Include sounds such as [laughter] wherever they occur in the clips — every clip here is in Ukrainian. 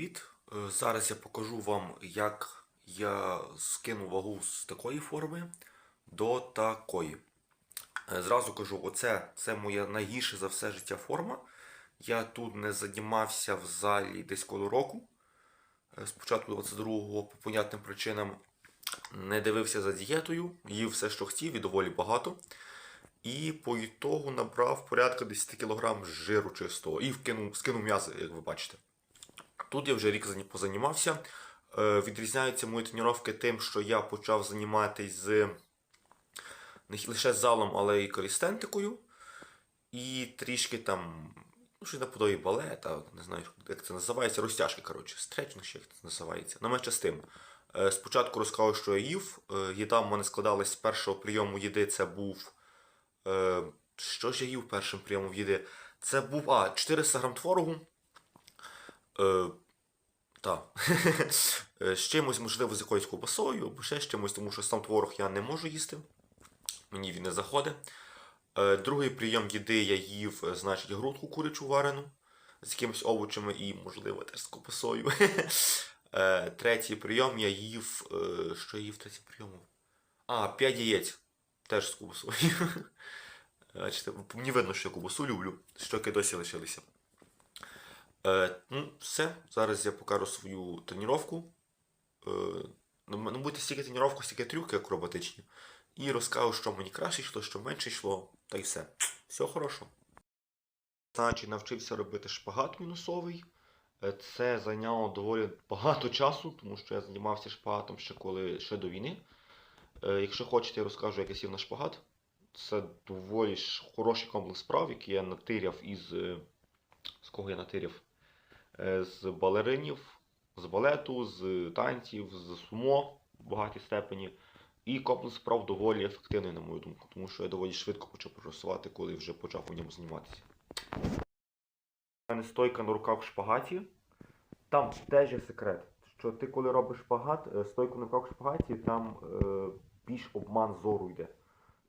привіт! Е, Зараз я покажу вам, як я скину вагу з такої форми до такої. Е, Зразу кажу, оце це моя найгірша за все життя форма. Я тут не займався в залі десь коло року. Е, Спочатку 22-го по понятним причинам не дивився за дієтою, їв все, що хотів, і доволі багато. І по ітогу набрав порядка 10 кг жиру чистого і вкинув, скинув м'ясо, як ви бачите. Тут я вже рік позанімався. Е, відрізняються мої тренування тим, що я почав займатися з не лише залом, але й калістентикою. І трішки там, ну, щось наподобі балета, не знаю, як це називається, розтяжки, коротше, стретчинг, ще як це називається. На менше з тим. Е, спочатку розказав, що я їв. Е, їда в мене складалась з першого прийому їди, це був. Е, що ж я їв першим прийомом їди? Це був. А, 400 грам творогу. Е, та. [laughs] Е, з чимось, можливо, з якоюсь ковбасою, або ще з чимось, тому що сам творог я не можу їсти. Мені він не заходить. Е, Другий прийом їди я їв, е, значить, грудку курячу варену з якимись овочами і, можливо, теж з ковбасою. [laughs] Е, Третій прийом я їв. е, Що я їв третій прийом? А, 5 яєць. Теж з ковбасою. [laughs] Мені видно, що я ковбасу люблю. Щоки досі лишилися. Е, ну, все. Зараз я покажу свою тренування. Е, ну, ну, буде стільки тренування, стільки трюки акробатичні. І розкажу, що мені краще йшло, що менше йшло, та й все. Все хорошо. Значить, навчився робити шпагат мінусовий. Е, Це зайняло доволі багато часу, тому що я займався шпагатом ще коли ще до війни. Е, Якщо хочете, я розкажу, як я сів на шпагат. Це доволі ж хороший комплекс справ, який я натиряв із. е, З кого я натиряв? Е, З балеринів, з балету, з танців, з сумо в багатій степені. І комплекс справ доволі ефективний, на мою думку, тому що я доволі швидко почав прогресувати, коли вже почав у ньому зніматися. У мене стойка на руках в шпагаті. Там теж є секрет, що ти коли робиш шпагат, е, стойку на руках в шпагаті, там е, більш обман зору йде.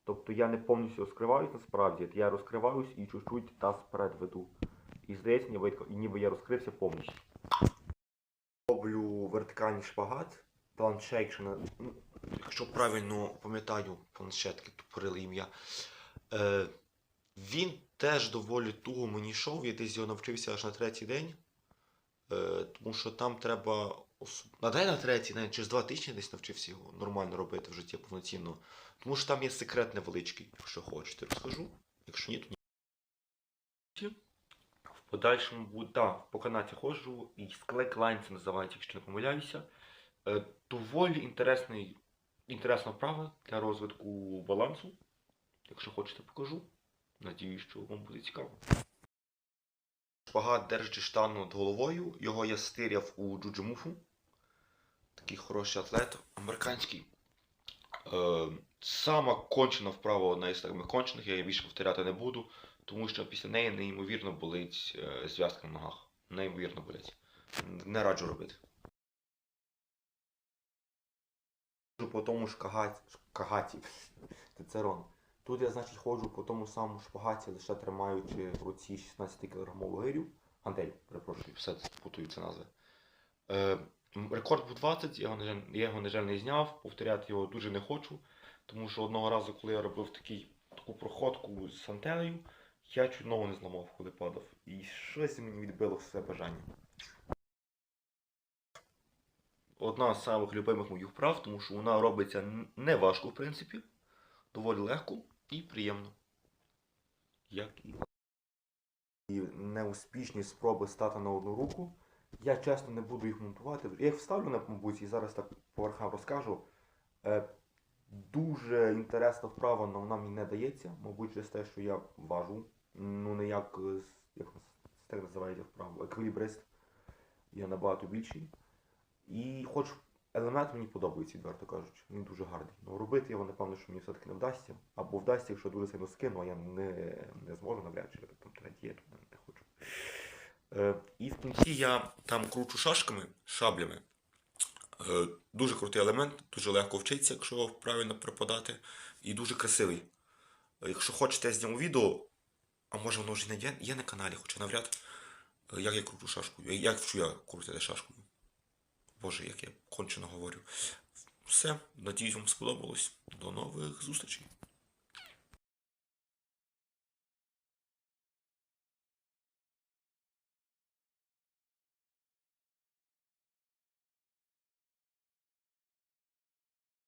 Тобто я не повністю розкриваюсь насправді, я розкриваюсь і чуть-чуть таз вперед веду. І здається, ніби, ніби я розкрився повністю. Роблю вертикальний шпагат, планшет, якщо, на- ну, якщо правильно пам'ятаю, планшетки тупорили ім'я. Е, він теж доволі туго мені йшов, я десь його навчився аж на третій день. Е, тому що там треба. На день на третій, навіть через два тижні десь навчився його нормально робити в житті повноцінно. Тому що там є секрет невеличкий, якщо хочете, розкажу. Якщо ні, то ні. Подальшому буде. Так, по канаті ходжу, і Slackline це називається, якщо не помиляюся. Е, доволі інтересний, інтересна вправа для розвитку балансу. Якщо хочете, покажу. Надіюсь, що вам буде цікаво. Шпагат держачи штангу над головою. Його я стиряв у Джуджимуфу. Такий хороший атлет, американський. Е, сама кончена вправа одна із самих кончених, я її більше повторяти не буду, тому що після неї неймовірно болить е, зв'язка на ногах. Неймовірно болить. Не раджу робити. По тому шкагаті, шкагаті. Тут я, значить, ходжу по тому самому шпагаті, лише тримаючи в руці 16 кг гирю. Антель, перепрошую, все путаю ці назви. Е, рекорд був 20, я його, на жаль, я його, на жаль, не зняв, повторяти його дуже не хочу, тому що одного разу, коли я робив такий, таку проходку з антелею, я чуть не зламав, коли падав. І щось мені відбило все бажання. Одна з самих любимих моїх вправ, тому що вона робиться не важко, в принципі, доволі легко і приємно. Як і і неуспішні спроби стати на одну руку. Я чесно не буду їх монтувати. Я їх вставлю мабуть і зараз так по верхам розкажу. Е, дуже інтересна вправа, але вона мені не дається. Мабуть, через те, що я важу. Ну не як, е, як так називається вправа, еквілібрист. Я набагато більший. І хоч елемент мені подобається, відверто кажучи. Він дуже гарний. Ну робити його, напевно, що мені все-таки не вдасться. Або вдасться, якщо дуже сильно скину, а я не, не зможу навряд чи там треба дієту, не, хочу. Е, і в кінці я там кручу шашками, шаблями. Е, дуже крутий елемент, дуже легко вчитися, якщо правильно преподати. І дуже красивий. Е, Якщо хочете, я зніму відео, а може воно вже не є, є на каналі, хоча навряд. е, як я кручу шашкою, як вчу я крутити шашкою. Боже, як я кончено говорю. Все, надіюсь, вам сподобалось. До нових зустрічей.